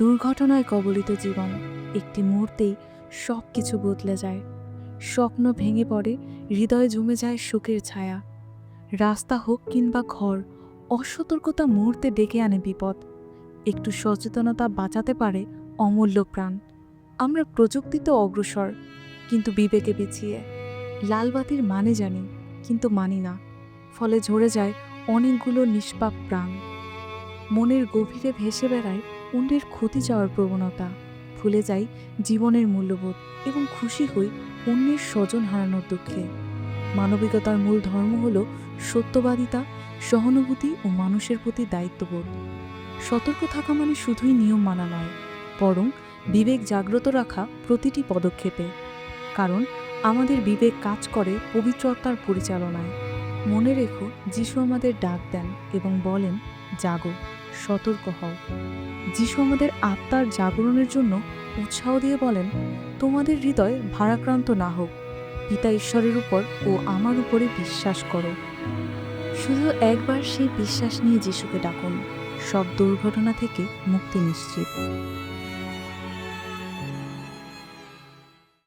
দুর্ঘটনায় কবলিত জীবন। একটি মুহূর্তেই সব কিছু বদলে যায়। স্বপ্ন ভেঙে পড়ে, হৃদয়ে জমে যায় শোকের ছায়া। রাস্তা হোক কিংবা ঘর, অসতর্কতা মুহূর্তে ডেকে আনে বিপদ। একটু সচেতনতা বাঁচাতে পারে অমূল্য প্রাণ। আমরা প্রযুক্তিতে অগ্রসর, কিন্তু বিবেকে পিছিয়ে। লালবাতির মানে জানি, কিন্তু মানি না। ফলে ঝরে যায় অনেকগুলো নিষ্পাপ প্রাণ। মনের গভীরে ভেসে বেড়ায় অন্যের ক্ষতি যাওয়ার প্রবণতা, ভুলে যাই জীবনের মূল্যবোধ এবং খুশি হই অন্যের স্বজন হারানোর দুঃখে। মানবিকতার মূল ধর্ম হল সত্যবাদিতা, সহানুভূতি ও মানুষের প্রতি দায়িত্ববোধ। সতর্ক থাকা মানে শুধুই নিয়ম মানা নয়, বরং বিবেক জাগ্রত রাখা প্রতিটি পদক্ষেপে। কারণ আমাদের বিবেক কাজ করে পবিত্রতার পরিচালনায়। মনে রেখো, যিশু আমাদের ডাক দেন এবং বলেন, জাগো, সতর্ক হও। যিশু আমাদের আত্মার জাগরণের জন্য উৎসাহ দিয়ে বলেন, তোমাদের হৃদয় ভারাক্রান্ত না হোক। পিতা ঈশ্বরের উপর ও আমার উপরে বিশ্বাস করো। শুধু একবার সেই বিশ্বাস নিয়ে যিশুকে ডাকুন। সব দুর্ঘটনা থেকে মুক্তি নিশ্চিত।